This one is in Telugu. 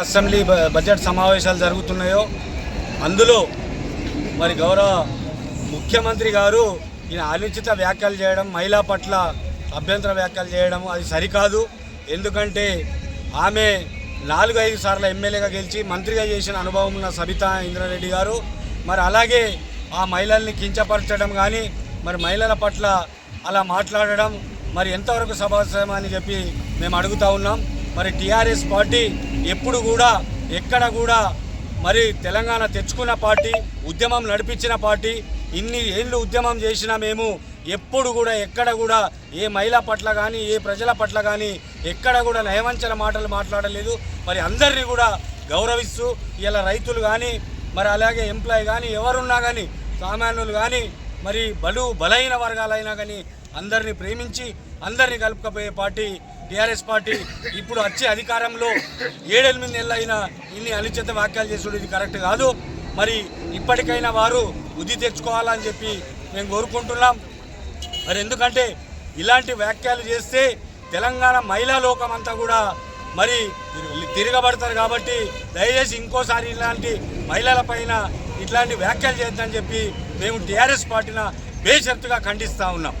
అసెంబ్లీ బడ్జెట్ సమావేశాలు జరుగుతున్నాయో అందులో మరి గౌరవ ముఖ్యమంత్రి గారు ఈయన అనుచిత వ్యాఖ్యలు చేయడం మహిళా పట్ల అభ్యంతర వ్యాఖ్యలు చేయడం అది సరికాదు. ఎందుకంటే ఆమె నాలుగు ఐదు సార్లు ఎమ్మెల్యేగా గెలిచి మంత్రిగా చేసిన అనుభవం ఉన్న సబితా ఇంద్రారెడ్డి గారు. మరి అలాగే ఆ మహిళల్ని కించపరచడం కానీ మరి మహిళల పట్ల అలా మాట్లాడడం మరి ఎంతవరకు సభాసమని అని చెప్పి మేము అడుగుతా ఉన్నాం. మరి టీఆర్ఎస్ పార్టీ ఎప్పుడు కూడా ఎక్కడ కూడా మరి తెలంగాణ తెచ్చుకున్న పార్టీ ఉద్యమం నడిపించిన పార్టీ ఇన్ని ఏళ్ళు ఉద్యమం చేసినా మేము ఎప్పుడు కూడా ఎక్కడ కూడా ఏ మహిళ పట్ల కానీ ఏ ప్రజల పట్ల కానీ ఎక్కడ కూడా నయవంచన మాటలు మాట్లాడలేదు. మరి అందరినీ కూడా గౌరవిస్తూ ఇలా రైతులు కానీ మరి అలాగే ఎంప్లాయీ కానీ ఎవరున్నా కానీ సామాన్యులు కానీ మరి బలు బలహీన వర్గాలైనా కానీ అందరినీ ప్రేమించి అందరినీ కలుపుకపోయే పార్టీ టీఆర్ఎస్ పార్టీ ఇప్పుడు వచ్చే అధికారంలో ఏడెనిమిది నెలలు అయినా ఇన్ని అనుచిత వ్యాఖ్యలు చేసుడు ఇది కరెక్ట్ కాదు. మరి ఇప్పటికైనా వారు బుద్ధి తెచ్చుకోవాలని చెప్పి మేము కోరుకుంటున్నాం. మరి ఎందుకంటే ఇలాంటి వ్యాఖ్యలు చేస్తే తెలంగాణ మహిళా లోకం అంతా కూడా మరి తిరగబడతారు కాబట్టి దయచేసి ఇంకోసారి ఇలాంటి మహిళల పైన ఇట్లాంటి వ్యాఖ్యలు చేద్దని చెప్పి మేము టీఆర్ఎస్ పార్టీన బేషరతుగా ఖండిస్తూ ఉన్నాం.